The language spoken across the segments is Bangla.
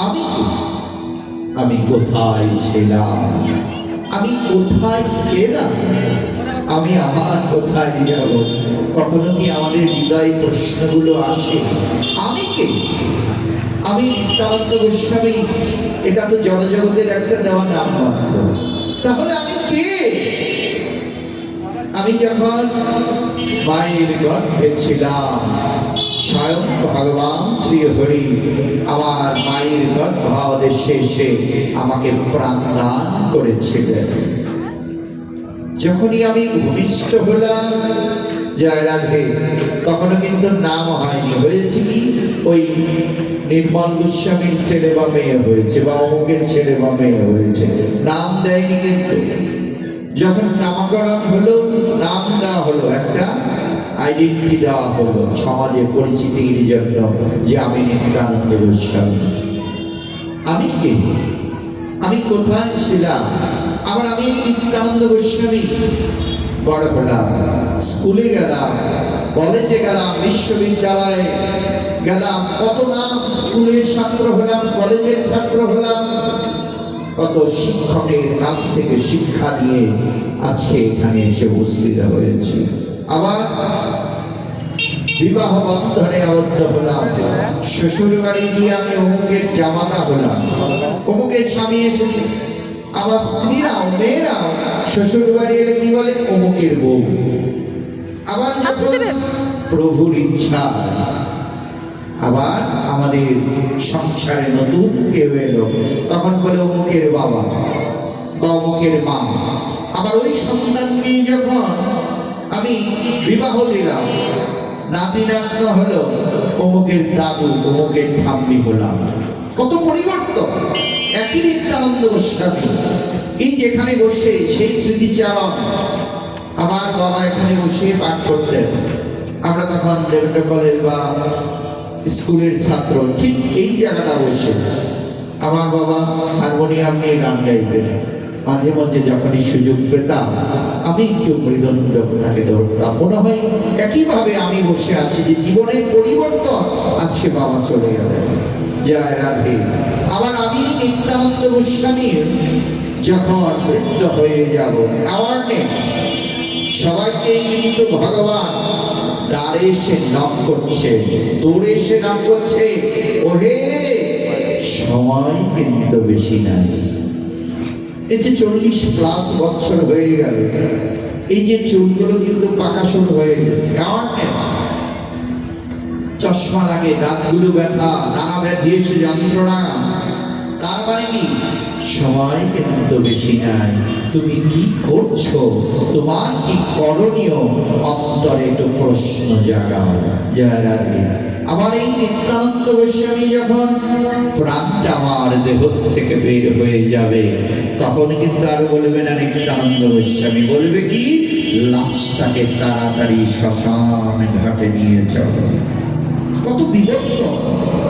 আমি আমি কোথায় ছিলাম? আমি কোথায় গেলাম? আমি আমার কোথায় যাব? কখনো কি আমাদের হৃদয় প্রশ্নগুলো আসে? আমি কে? আমি নিত্যানন্দ গোস্বামী। এটা তো জনজগতের একটা দেওয়া নাম মাত্র। তাহলে আমি কে? আমি যখন মায়ের গর্ভে ছিলাম স্বয়ং ভগবান শ্রী হরি আমার মায়ের গর্ভাদেশে এসে আমাকে প্রাণদান করেছিলেন। যখনই আমি ভূমিষ্ঠ হলাম, জয় রাধে, তখনও কিন্তু নাম হয়নি। হয়েছে কি? ওই নির্মল গোস্বামীর ছেলে বা মেয়ে হয়েছে, বা অমুকের ছেলে বা মেয়ে হয়েছে। নাম দেয়নি কিন্তু। যখন নামকরণ হলো, নাম দেওয়া হলো একটা আইডেন্টি দেওয়া হলো সমাজে পরিচিতির জন্য যে আমি নিত্যানন্দ গোস্বামী আমি কে? আমি কোথায় ছিলাম? আবার আমি নিত্যানন্দ গোস্বামী বড় হলাম, স্কুলে গেলাম, কলেজে গেলাম, বিশ্ববিদ্যালয়ে গেলাম, কত নাম স্কুলের ছাত্র হলাম, কলেজের ছাত্র হলাম। কত শিক্ষকের কাছ থেকে শিক্ষা নিয়ে আজকে এখানে এসে উপস্থিত হয়েছি। আবার বিবাহ বন্ধনে আবদ্ধ হলাম। শ্বশুর বাড়ি গিয়ে আমি অমুকের জামাতা হলাম। অমুকের স্বামী এসেছে। আমার স্ত্রীরাও মেয়েরাও শ্বশুর বাড়ি এলে কি বলে? অমুকের বউ। আবার যখন প্রভুর ইচ্ছা আবার আমাদের সংসারে নতুন কেউ এলো। তখন বলে অমুকের বাবা বা অমুকের মা। আবার ওই সন্তানকে যখন আমি বিবাহ দিলাম নাতি হলো, অমুকের দাদু, অমুকের ঠাম্মি হলাম। কত পরিবর্তন। একই নিত্যানন্দ গোস্বামী। এই যেখানে বসে, সেই স্মৃতিচারণ। আমার বাবা এখানে বসে পাঠ করতেন। আমরা তখন দেবেন্দ্র কলেজ বা স্কুলের ছাত্র, ঠিক এই জায়গাটা বসে। আমার বাবা হারমোনিয়াম নিয়ে গান গাইতেন। মাঝে মাঝে যখনই সুযোগ পেতাম, আমি একটু মৃদণ্ড তাকে ধরতাম। মনে হয় একইভাবে আমি বসে আছি যে জীবনের পরিবর্তন আজকে বাবা চলে গেলেন। আবার আমি নিত্যানন্দ গোস্বামীর যখন বৃদ্ধ হয়ে যাব অ্যাওয়ারনেস সবাইকে কিন্তু ভগবান দ্বারে এসে নাম করছে দৌড়ে এসে নাম করছে, ওহে, সময় কিন্তু বেশি নাই। এই যে চল্লিশ প্লাস বছর হয়ে গেল, এই যে চুলগুলো কিন্তু পাকা হয়ে গেল। চশমা লাগে, দাঁতগুলো ব্যথা, নানা ব্যাধি এসে যন্ত্রণা। সময় কিন্তু বেশি নাই। তুমি কি করছ? তোমার কি করণীয়? অন্তরে একটু প্রশ্ন জাগাও। জয় আমার এই নিত্যানন্দ গোস্বামী যখন প্রাণটা আমার দেহ থেকে বের হয়ে যাবে, তখন কিন্তু আর বলবে না, নিত্যানন্দ গোস্বামী, বলবে কি? লাশটাকে তাড়াতাড়ি শ্মশান ঘাটে নিয়ে চলো কত বিভক্ত।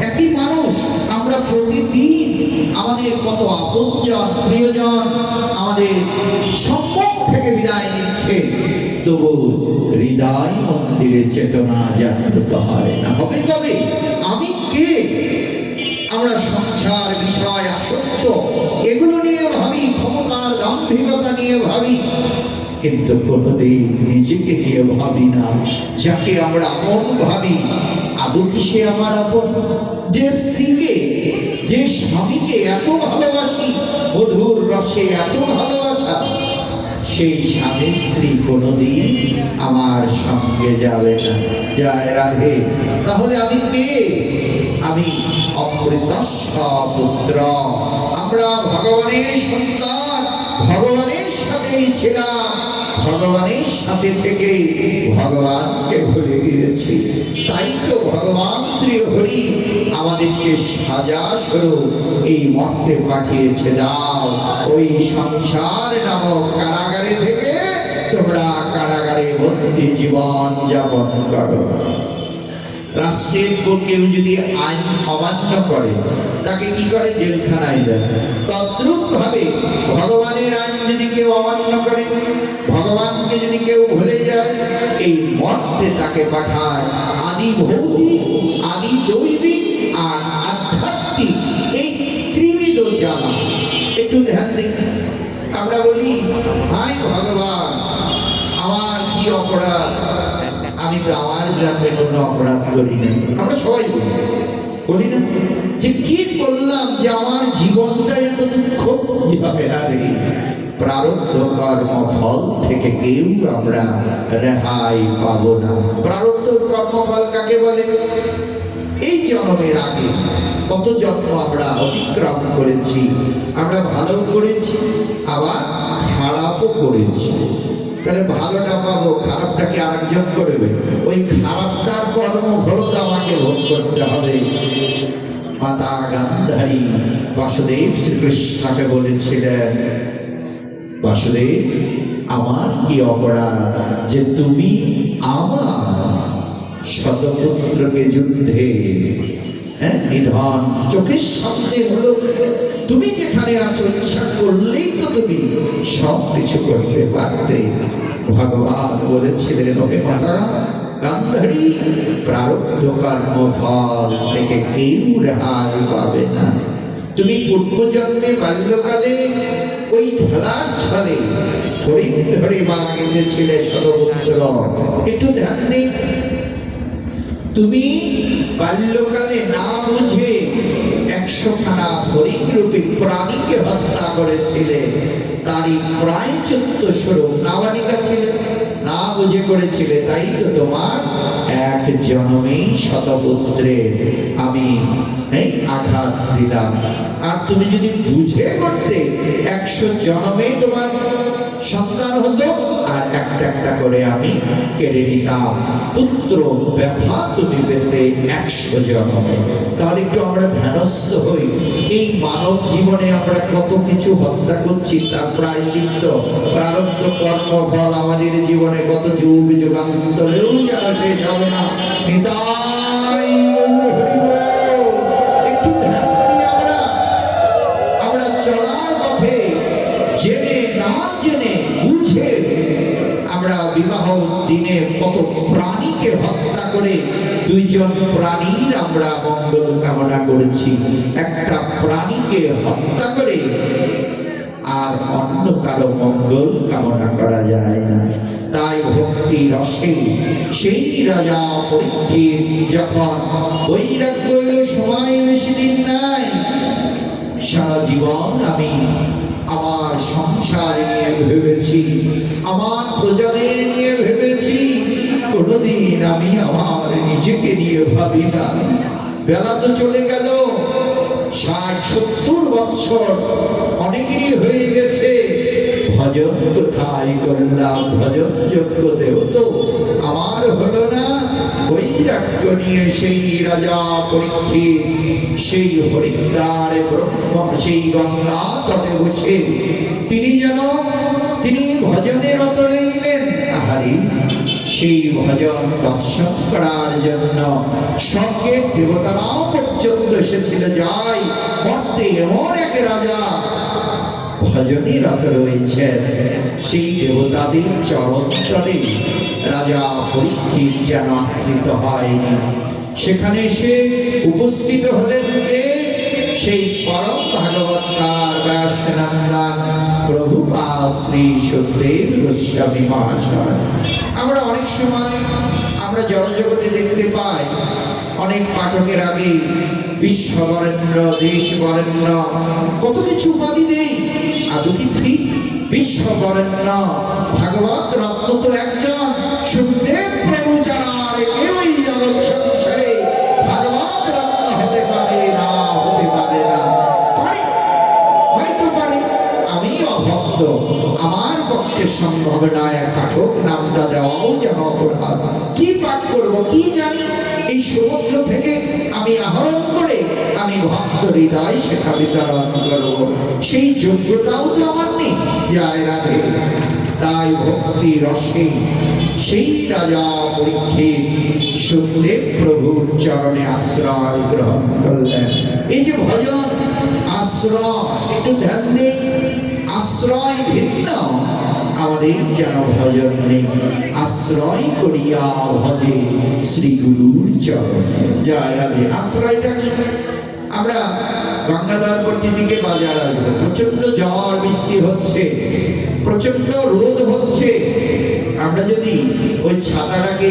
একই মানুষ, আমরা প্রতিদিন আমাদের কত আপনজন, প্রিয়জন আমাদের সম্পদ থেকে বিদায় নিচ্ছে। তবু হৃদয় মন্দিরের চেতনা জাগ্রত হয় না। হবে কবে আমি কে? আমরা সংসার বিষয় আসক্ত, এগুলো নিয়ে ভাবি, ক্ষমতার দাম্ভিকতা নিয়ে ভাবি। কিন্তু কোনোদিন নিজেকে নিয়ে ভাবি না, যাকে আমরা আপন ভাবি আদৌ কি সে আমার আপন? যে স্ত্রীকে, যে স্বামীকে এত ভালোবাসি, মধুর রসে এত ভালোবাসা, সেই স্বামী স্ত্রী কোনোদিন আমার সঙ্গে যাবে না। যায় রাধে। তাহলে আমি কে? আমি অমৃতস্ব পুত্র। আমরা ভগবানের সন্তান, ভগবানের সাথেই ছিলাম। ভগবানের সাথে থেকে ভগবানকে ভুলে গিয়েছি। তাই তো ভগবান শ্রী হরি আমাদেরকে সাজা স্বরূপ এই মর্তে পাঠিয়েছে দাও। ওই সংসার নামক কারাগারে থেকে তোমরা কারাগারে বন্দী জীবন যাপন করো। রাষ্ট্রের উপর কেউ যদি আইন অমান্য করে, তাকে কি করে? জেলখানায় দেয়। তদ্রুপ ভাবে ভগবানের আইন যদি কেউ অমান্য করে, ভগবানকে যদি কেউ ভুলে যায়, এই মর্তে তাকে পাঠায় আদি ভৌতিক, আদি দৈবিক আর আধ্যাত্মিক। এই একটু ধ্যান দিন। আমরা বলি হাই ভগবান, আমার কি অপরাধ? আমি তো আমার কোনো অপরাধ করি না। আমরা সবাই বলি বলি না যে কি করলাম যে আমার জীবনটা এত দুঃখ? কীভাবে আরে প্রারব্ধ কর্ম ফল থেকে কেউ আমরা রেহাই পাবো না। প্রারব্ধ কর্মফল কাকে বলে? এই জন্মের আগে কত জন্ম আমরা অতিক্রম করেছি, আমরা ভালো করেছি, আবার খারাপও করেছি। তাহলে ভালোটা পাবো, খারাপটাকে আরেকজন করবে ওই খারাপটার কর্ম হলো তো আমাকে ভোগ করতে হবে। মাতা গান্ধারী বাসুদেব শ্রীকৃষ্ণকে বলেছিলেন, বাসুদেব, আমার কি অপরাধ যে তুমি আমার শতপুত্রকে যুদ্ধে হ্যাঁ নিধন চোখের সামনে হলো তুমি যেখানে আছো, ইচ্ছা করলেই তো তুমি সব কিছু করতে পারতে। ভগবান বলেছিলেন, ওহে মাতা, গান্ধারী প্রারব্ধ কর্ম ফল থেকে কেউ রেহাই পাবে না। তুমি পূর্বজন্মে বাল্যকালে ওই খেলার ছলে হরিণ ধরে মারা একটু ধ্যান দিন তুমি বাল্যকালে না একশো খানা হরিণ রূপী প্রাণীকে হত্যা করেছিলে তারই প্রায় চোদ্দ স্বরূপ নাবালিকা ছিল না বুঝে করেছিলে, তাই তো তোমার এক জন্মেই শতপুত্রে। আমি এই আঘাত দিলাম। আর তুমি যদি বুঝে করতে, একশো জন্মে তোমার সন্তান হতো আর একটা একটা করে আমি কেড়ে নিতাম। পুত্র ব্যথা তুমি পেতে একশো জন্মে। তাহলে একটু আমরা ধ্যানস্থ হই। এই মানব জীবনে আমরা কত কিছু হত্যা করছি, তার প্রায় চিত্ত প্রারব্ধ কর্মফল আমাদের জীবনে কত যুগ যুগান্তরেও যারা শেষ হবে না। নিতাই দিনে কত প্রাণীকে হত্যা করে দুইজন প্রাণীর আমরা মঙ্গল কামনা করেছি। একটা প্রাণীকে হত্যা করে আর অন্য কারও মঙ্গল কামনা করা যায় না। তাই ভক্তি রসে সেই রাজা পরীক্ষিত যখন বৈরাগ্য সময় বেশি দিন নাই, সারা জীবন আমি আমার সংসার নিয়ে ভেবেছি, আমার প্রজাদের নিয়ে আমি আমার নিজেকে নিয়ে ভাবি না। বেলা তো চলে গেল, ষাট সত্তর বৎসর অনেকেরই হয়ে গেছে। ভজন কোথায় করলাম, ভজন যোগ্য দেহ তো আমার হলো না। বৈরাগ্য নিয়ে সেই রাজা পরীক্ষিত, সেই হরিদ্বার ব্রহ্ম, সেই গঙ্গা তটে বসে। তিনি যেন, তিনি ভজনে সেই ভজন দর্শন করার জন্য স্বর্গের দেবতারাও পর্যন্ত এসেছিল। যাই, মর্তে এমন এক রাজা ভজনে রত রয়েছেন সেই দেবতাদের চরণ রাজা পরীক্ষিত যেন আশ্রিত হয়নি। সেখানে এসে উপস্থিত হলেন সেই পরম ভাগবতকার প্রভুপা শ্রী গোস্বামী মহাশয় আমরা অনেক সময় আমরা জনজগতে দেখতে পাই, অনেক পাঠকের আগে বিশ্ববরেণ্য দেশ বরেণ্য কত কিছু উপাধি দেই। আদৌ কি ভাগবত রত্ন তো একজন সুখদেব প্রভু যারা করব কি জানি? এই সমুদ্র থেকে আমি আহরণ করে আমি ভক্ত হৃদয় করব। সেই যোগ্যতাও তো আমার নেই রাধে তাই ভক্তি রসে সেই রাজা পরীক্ষিত সুখদেব প্রভুর চরণে আশ্রয় গ্রহণ করলেন। এই যে ভজন, আশ্রয়, একটু ধ্যান নেই আশ্রয় ভিন্ন আমাদের যেন ভজন নেই। আশ্রয় করিয়া ভজে শ্রী গুরুর চরণ আশ্রয়টা কি? আমরা গঙ্গাধরপট্টি দিকে বাজার আসব। প্রচণ্ড ঝড় বৃষ্টি হচ্ছে। প্রচণ্ড রোদ হচ্ছে। আমরা যদি ওই ছাতাটাকে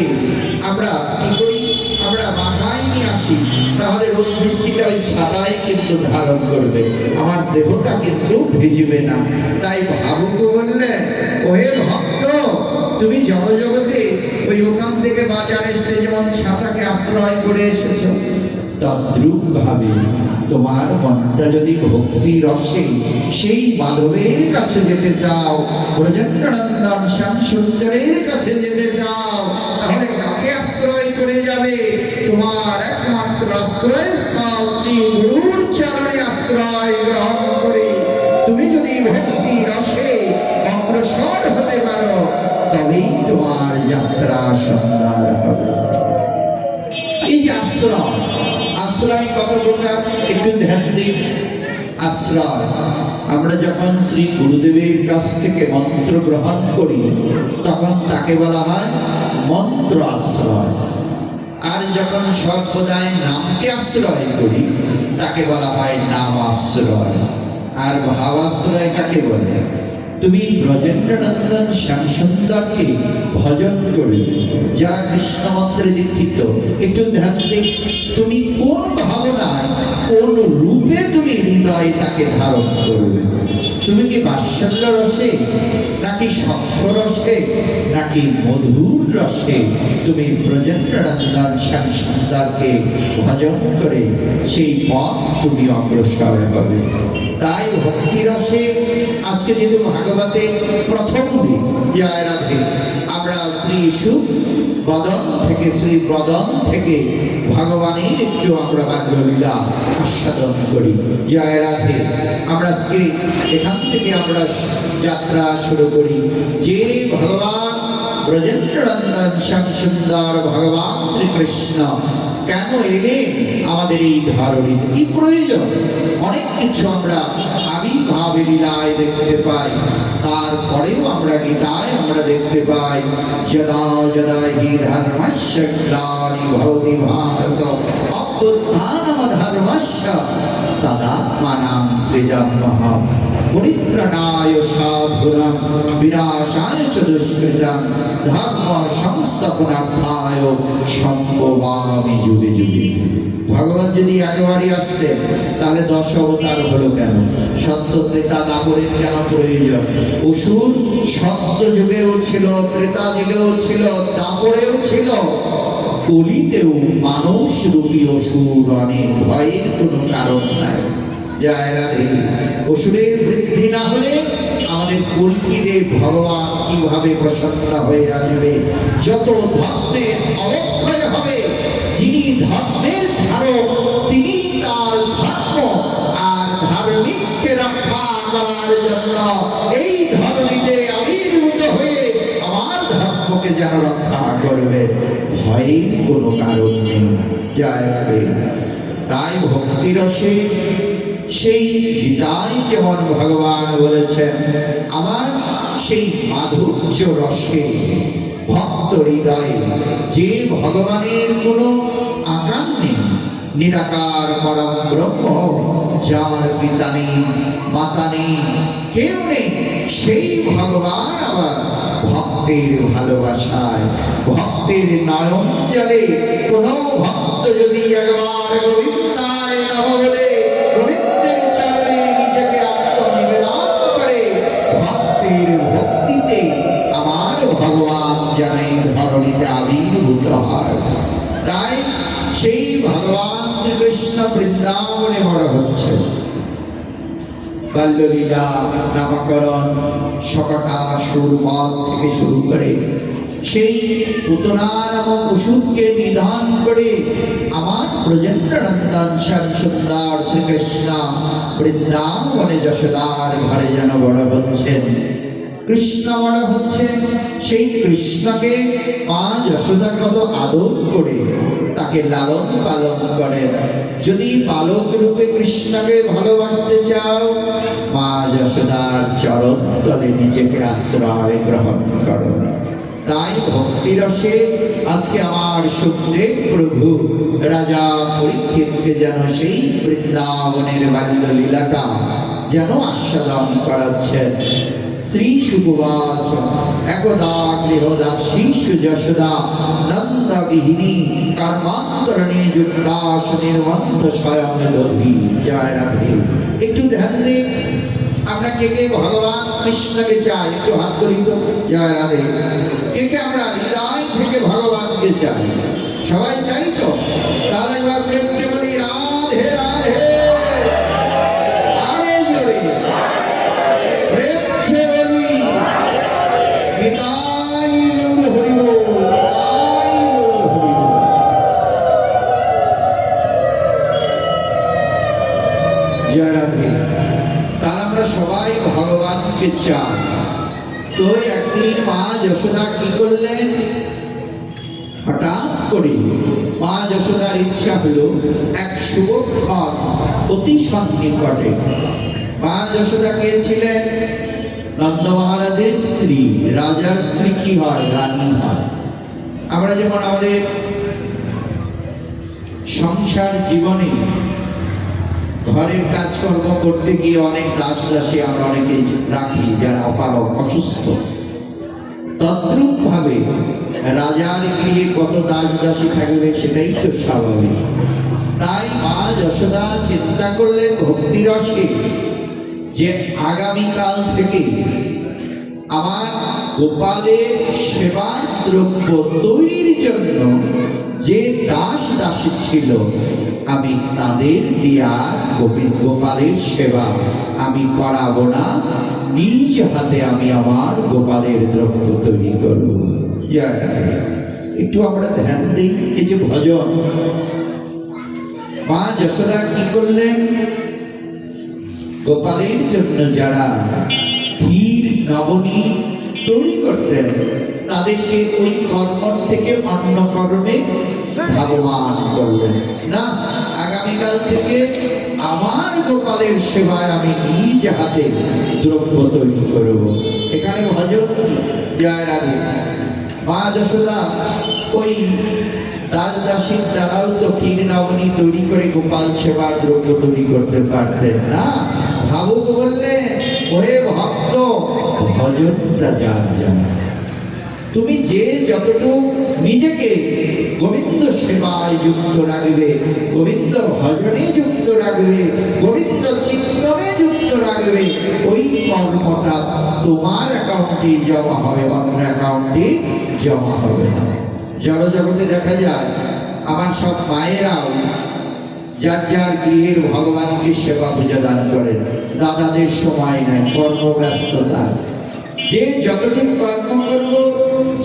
আমরা কি করি? আমরা মাথায় নিয়ে আসি। তাহলে রোদ বৃষ্টিটা ওই ছাতায় কিন্তু ধারণ করবে। আমার দেহটা কিন্তু ভিজবে না। তাই ভাবুকু বললেন ওহে ভক্ত, তুমি জগজগতে ওই ওখান থেকে বাজার এসে যেমন ছাতাকে আশ্রয় করে এসেছ। তদ্রূপ ভাবে তোমার মনটা যদি ভক্তি রসে সেই মাধবের কাছে যেতে চাও ব্রজেন্দ্রনন্দন শ্যাম সুন্দরের কাছে যেতে চাও, তাহলে কাকে আশ্রয় করে যাবে? তোমার একমাত্র আশ্রয় স্থল শ্রী গুরুর চরণে আশ্রয় গ্রহণ করে। তুমি যদি ভক্তি রসে অগ্রসর হতে পারো, তবেই তোমার যাত্রা সুন্দর হবে। এই যে আশ্রয় আশ্রয় কত প্রকার? একটু ধ্যান আশ্রয়, আমরা যখন শ্রী গুরুদেবের কাছ থেকে মন্ত্র গ্রহণ করি, তখন তাকে বলা হয় মন্ত্র আশ্রয়। আর যখন সর্বদাই নামকে আশ্রয় করি, তাকে বলা হয় নাম আশ্রয়। আর ভাবাশ্রয় কাকে বলে? তুমি ব্রজেন্দ্রনন্দন শ্যামসুন্দরকে ভজন করবে যারা কৃষ্ণ মন্ত্রে দীক্ষিত, একটু ধ্যান তুমি কোন ভাবনায়, কোন রূপে তুমি হৃদয় তাকে ধারণ করবে তুমি কি বাৎসল্য রসে, নাকি সক্ষ রসে, নাকি মধুর রসে? তুমি ব্রজেন্দ্রনন্দন শ্যামসুন্দরকে ভজন করে সেই পথ তুমি অগ্রসর হবে। তাই ভক্তি রসে আজকে যেহেতু ভাগবতে প্রথম দিন, জয় রাধে। আমরা শ্রী সুখ বদন থেকে শ্রী বদন থেকে ভগবানের একটু আমরা বাল্যলীলা আস্বাদন করি। জয় রাধে। আমরা আজকে এখান থেকে আমরা যাত্রা শুরু করি। যে ভগবান ব্রজেন্দ্রনন্দন শ্যাম সুন্দর ভগবান শ্রীকৃষ্ণ কেন এলেন আমাদের এই ধরনীতে কি প্রয়োজন? অনেক কিছু আমরা আবির্ভাবে লীলায় দেখতে পাই। তারপরেও আমরা গীতায় আমরা দেখতে পাই, যদা যদা হি ধর্মস্য গ্লানি ভবতি ভারত অভ্যুত্থানম ধর্মস্য সৃজন সৃজন্মঃ পরিত্রাণায় সাধুনাং বিনাশায় চ দুষ্কৃতাং ধর্ম সংস্থাপনার্থায় সম্ভবামি যুগে যুগে। ভগবান যদি একেবারে আসতেন, তাহলে দশ অবতার হলো কেন? সত্য ত্রেতা দাপরের কেন প্রয়োজন? অসুর সত্য যুগেও ছিল, ত্রেতা যুগেও ছিল দাপরেও ছিল। কলিতেও মানুষ রূপী অসুর, অনেক ভয়ের কোনো কারণ নাই। অসুরের বৃদ্ধি না হলে আমাদের কল্কিদের ভগবান কীভাবে প্রসন্ন হয়ে আসবে? যত ধর্মের অবক্ষয় হবে, যিনি ধর্মের ধারক, তিনি তার ধর্ম আর ধার্মিককে রক্ষা করার জন্য এই ধর্মীতে আবির্ভূত হয়ে আমার ধর্মকে যেন রক্ষা করবে। ভয়ের কোনো কারণ নেই। জয় রাধে তাই ভক্তিরসে সেই গীতায় যেমন ভগবান বলেছেন? আমার সেই মাধুর্য রসে ভক্ত হৃদয়ে, যে ভগবানের কোনো আকার নেই, নিরাকার পরম ব্রহ্ম, যার পিতা নেই, মাতা নেই, কেউ নেই, সেই ভগবান আবার ভক্তের ভালোবাসায়, ভক্তের নয়ন জলে। কোনো ভক্ত যদি একবার গোবিন্দায় নম বলে ভগবান ধরণীতে আবির্ভূত হয়। তাই সেই ভগবান শ্রীকৃষ্ণ বৃন্দাবনে বড় হচ্ছে। বাল্যলীলা, নামকরণ সকটাসুর পথ থেকে শুরু করে সেই পুতনা নামক ওষুধকে নিধান করে আমার ব্রজেন্দ্রনন্দন শ্যাম সুন্দর শ্রীকৃষ্ণ বৃন্দাবনে যশোদার ঘরে যেন বড় হচ্ছেন। কৃষ্ণ হচ্ছে সেই কৃষ্ণকে মা যশোদা কত আদর করে তাকে লালন পালন করেন যদি পালক রূপে কৃষ্ণকে ভালোবাসতে চাও মা যশোদার চরণ তলে নিজেকে আশ্রয় গ্রহণ করো। তাই ভক্তিরসে আজকে আমার সুখদেব প্রভু রাজা পরীক্ষিতকে যেন সেই বৃন্দাবনের বাল্য লীলাটা যেন আস্বাদন করাচ্ছেন। শ্রী সুকুবাস একদা গৃহদাসী সুযশোদা নন্দ গৃহিণী কর্মান্তরণী যুক্তাস নির্মন্থ স্বয়ং দধি জয় রাধে। একটু ধ্যান দিন আমরা কে কে? ভগবান কৃষ্ণকে চাই। একটু হাত করি তো জয় রাধে। কে কে? আমরা হৃদয় থেকে ভগবানকে চাই। সবাই চাই তো? জয় রাধে তার আমরা সবাই ভগবানকে চাই। তো একদিন মা যশোদা কি করলেন? হঠাৎ করে মা যশোদার ইচ্ছা হলো এক শুভক্ষণ অতি সন্নিকটে। মা যশোদা কে ছিলেন? নন্দ মহারাজের স্ত্রী। রাজার স্ত্রী কি হয়? রানী হয়। আমরা যেমন আমাদের সংসার জীবনে ঘরের কাজকর্ম করতে গিয়ে অনেক দাস দাসী আমরা অনেকে রাখি যারা অপারক অসুস্থ। তদ্রূপ ভাবে রাজার গৃহে কত দাস দাসী থাকবে সেটাই তো স্বাভাবিক। তাই মা যশোদা চিন্তা করলেন ভক্তিরসে যে আগামীকাল থেকে আমার গোপালের সেবার দ্রব্য তৈরির জন্য যে দাস দাসী ছিল, আমি তাদের দিয়া গোবিন্দ গোপালের সেবা। আমি করাবো না, নিজ হাতে আমি আমার গোপালের দ্রব্য তৈরি করব। একটু আমরা ধ্যান দিই, এই যে ভজন। মা যশোদা কি করলেন? গোপালের জন্য যারা ক্ষীর নবনী তৈরি করতেন তাদেরকে ওই কর্ম থেকে অন্য কর্মে ভাবমান করলেন। না, আগামীকাল থেকে আমার গোপালের সেবায় আমি নিজ হাতে দ্রব্য তৈরি করব। এখানে ভজন? জয় রাধে মা যশোদা, ওই দাস দাসীর দ্বারাও তো ক্ষীর নবনী তৈরি করে গোপাল সেবার দ্রব্য তৈরি করতে পারতেন না। ভাবুক বললে, ওহে ভক্ত ভজনটা যার জানা তুমি যে যতটুকু নিজেকে গোবিন্দ সেবায় যুক্ত রাখবে, গোবিন্দ ভজনে যুক্ত রাখবে, গোবিন্দ চিন্তনে যুক্ত রাখবে, ওই কর্মটা তোমার অ্যাকাউন্টে জমা হবে অন্য অ্যাকাউন্টে জমা হবে। জড় জগতে দেখা যায়, আমার সব মায়েরাও যার যার গৃহের ভগবানকে সেবা পূজা দান করেন। দাদাদের সময় নাই, কর্মব্যস্ততা। যে যতটুকু কর্ম করব,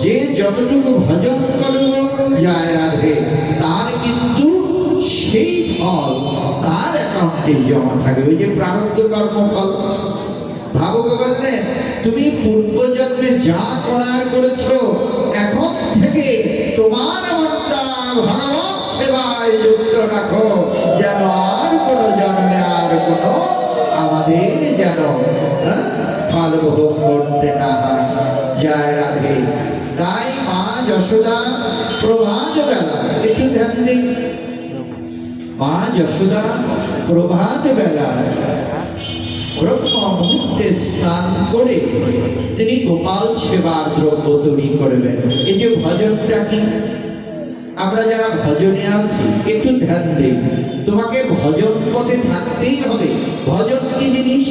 যে যতটুকু ভজন করব, জয় রাধে। তার কিন্তু সেই ফল, তার অ্যাকাউন্টে জমা থাকবে। ওই যে প্রারব্ধ কর্মফল ভাবুক বললেন তুমি পূর্বজন্মে যা করার করেছ, এখন থেকে তোমার মনটা ভগবান সেবায় যুক্ত রাখো। যেন আর কোনো জন্মে আর কোনো আমাদের যেন হ্যাঁ, ফল ভোগ করতে না হয় জয় রাধে। তাই মা যশোদা প্রভাত বেলা একটু ধ্যান দিন। মা যশোদা প্রভাত বেলা মুহূর্তে স্নান করে তিনি গোপাল সেবার দ্রব্য তৈরি করবেন। এই যে ভজনটা কি? আমরা যারা ভজনে আছি একটু ধ্যান দিন। তোমাকে ভজন পথে থাকতেই হবে। ভজন কি জিনিস?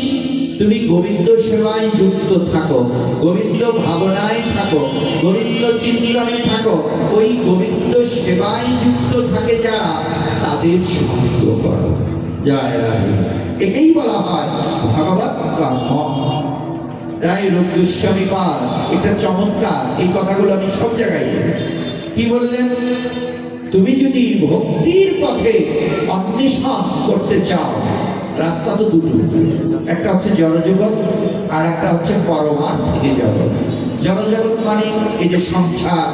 তুমি গোবিন্দ সেবায় যুক্ত থাকো, গোবিন্দ ভাবনায় থাকো, গোবিন্দ চিন্তনে থাকো। ওই গোবিন্দ সেবায় যুক্ত থাকে যারা, তাদের সঙ্গ করো। একেই বলা হয় ভগবত কর্ম। তাই রূপ গোস্বামী পাল, এটা চমৎকার, এই কথাগুলো আমি সব জায়গায় কি বললেন? তুমি যদি ভক্তির পথে অন্বেষণ করতে চাও, রাস্তা তো দুটো। একটা হচ্ছে জলজগৎ, আর একটা হচ্ছে পরমার্থিক জগৎ। জলজগৎ মানে এই যে সংসার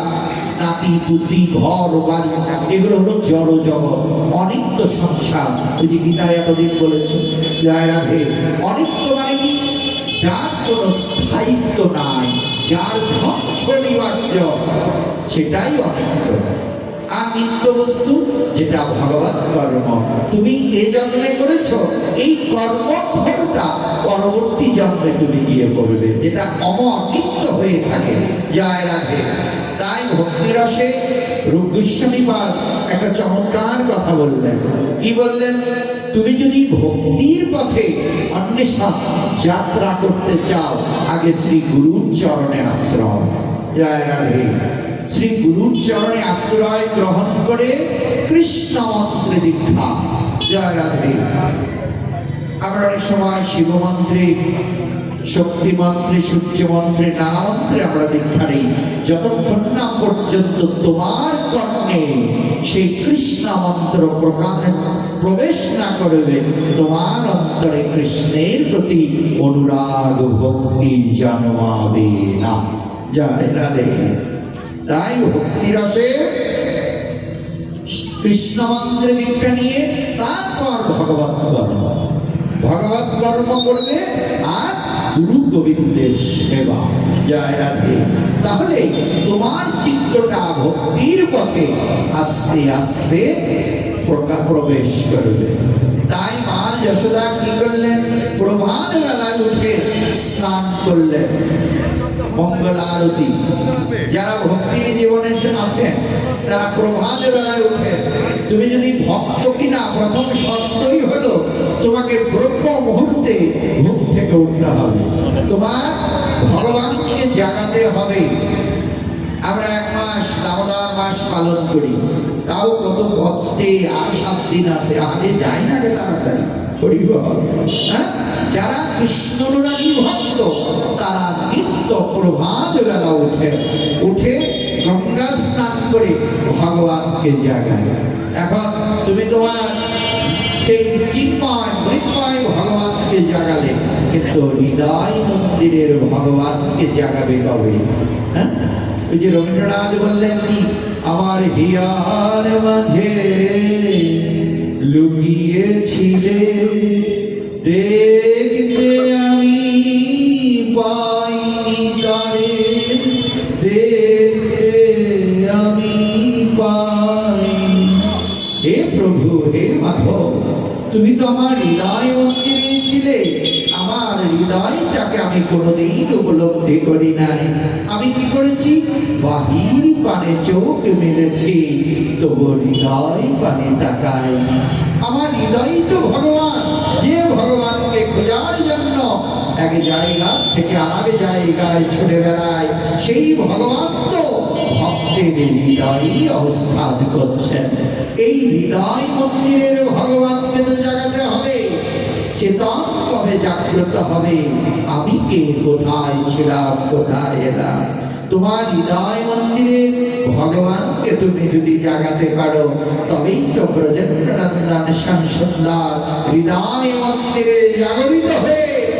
নাতি পুতি ঘর, বাড়ি, এগুলো হলো জড় জগৎ অনিত্য সংসার, ওই যে গীতায় এতদিন বলেছে, জয় রাধে। অনিত্য মানে কি? যার কোনো স্থায়িত্ব নাই, যার ধ্বংস অনিবার্য সেটাই অনিত্য। আর নিত্য বস্তু যেটা কর্ম। তুমি এ জন্মে করেছ, এই পরবর্তী জন্মে তুমি গিয়ে করবে, যেটা হয়ে থাকে। জয় রাধে। তাই ভক্তিরসে একটা চমৎকার কথা বললেন। কি বললেন? তুমি যদি ভক্তির পথে অন্বেষণ যাত্রা করতে চাও, আগে শ্রী গুরুর চরণে আশ্রয়। জয় রাধে। শ্রী গুরুর চরণে আশ্রয় গ্রহণ করে কৃষ্ণ মন্ত্রে দীক্ষা। জয় রাধে। আমরা অনেক সময় শিব মন্ত্রে শক্তি মন্ত্রে সূর্য মন্ত্রে নানা মন্ত্রে আমরা দীক্ষা নেই। যতক্ষণ না পর্যন্ত তোমার কর্ণে সেই কৃষ্ণ মন্ত্র প্রকাশ, প্রবেশ না করবে, তোমার অন্তরে কৃষ্ণের প্রতি অনুরাগ, ভক্তি জন্মাবে না জয় রাধে। তাই ভক্তিরসে কৃষ্ণ মন্ত্রে দীক্ষা নিয়ে তারপর ভগবত কর্ম। ভগবত কর্ম করবে আর গুরু গোবিন্দের সেবা। জয় রাধে। তাহলে তোমার চিত্রটা ভক্তির পথে আস্তে আস্তে প্রবেশ করবে। তাই মা যশোদা কি করলেন? প্রভাত বেলায় উঠে স্নান করলেন। মঙ্গল আরতি। যারা ভক্তির জীবনে আছেন, তারা প্রভাত বেলায় উঠে, তুমি যদি ভক্ত কিনা, প্রথম শর্তই হলো তোমাকে ব্রহ্ম মুহূর্তে ঘুম থেকে উঠতে হবে। তোমার ভগবানকে জাগাতে হবে। আমরা এক মাস দামোদর মাস পালন করি। তাও কত কষ্টে, আর সাত দিন আছে। আগে যাই না রে তাড়াতাড়ি। হরিবল। হ্যাঁ? যারা কৃষ্ণনুরাগী ভক্ত, তারা নিত্য প্রভাত বেলা উঠে উঠে গঙ্গা স্নান করে ভগবানকে জাগায়। এখন তুমি তোমার সেই চিন্ময়, মৃন্ময় ভগবানকে জাগালে, কিন্তু হৃদয় মন্দিরের ভগবানকে জাগাবে কবে? হ্যাঁ? ওই যে রবীন্দ্রনাথ বললেন কি, আমার হিয়ার মাঝে লুকিয়েছিলে দেখতে আমি পাইনি তারে দেখতে আমি পাইনি। হে প্রভু, হে মাধব, তুমি তো আমার হৃদয় মন্দিরে ছিলে। আমার হৃদয়টাকে আমি কোনোদিন উপলব্ধি করি নাই। আমি কি করেছি? বাহির পানে চোখ মেলেছি, তবু হৃদয় পানে তাকাই আমার হৃদয় তো ভগবান এক জায়গা থেকে আর এক জায়গায় ছুটে বেড়ায়। সেই ভগবান তো ভক্তের হৃদয় অবস্থান করছেন। এই হৃদয় মন্দিরের ভগবানকে তো জাগাতে হবে। চেতন কবে জাগ্রত হবে? আমি কে? কোথায় ছিলাম? কোথায় এলাম? তোমার হৃদয় মন্দিরে ভগবানকে তুমি যদি জাগাতে পারো, তবেই তো ব্রজেন্দ্রনন্দন শ্যাম সুন্দর হৃদয় মন্দিরে জাগরিত হয়ে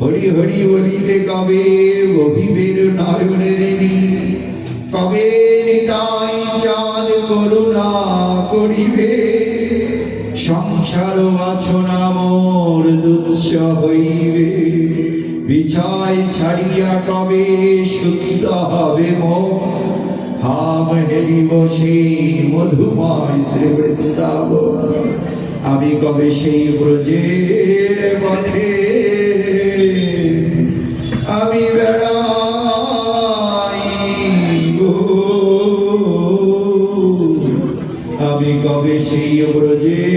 হরি হরি বলিতে কবে বহিবের নয়নের নীর কবে নিতাই চাঁদ করুণা করিবে? সংসার বাছনা মোর দুঃস হইবে। বিছাই ছাড়িয়া কবে শুদ্ধ হবে মন? হাম হেরিব সেই মধুময় শ্রী বৃন্দাবন আমি কবে সেই ব্রজের পথে আমি কবে সেই ব্রজের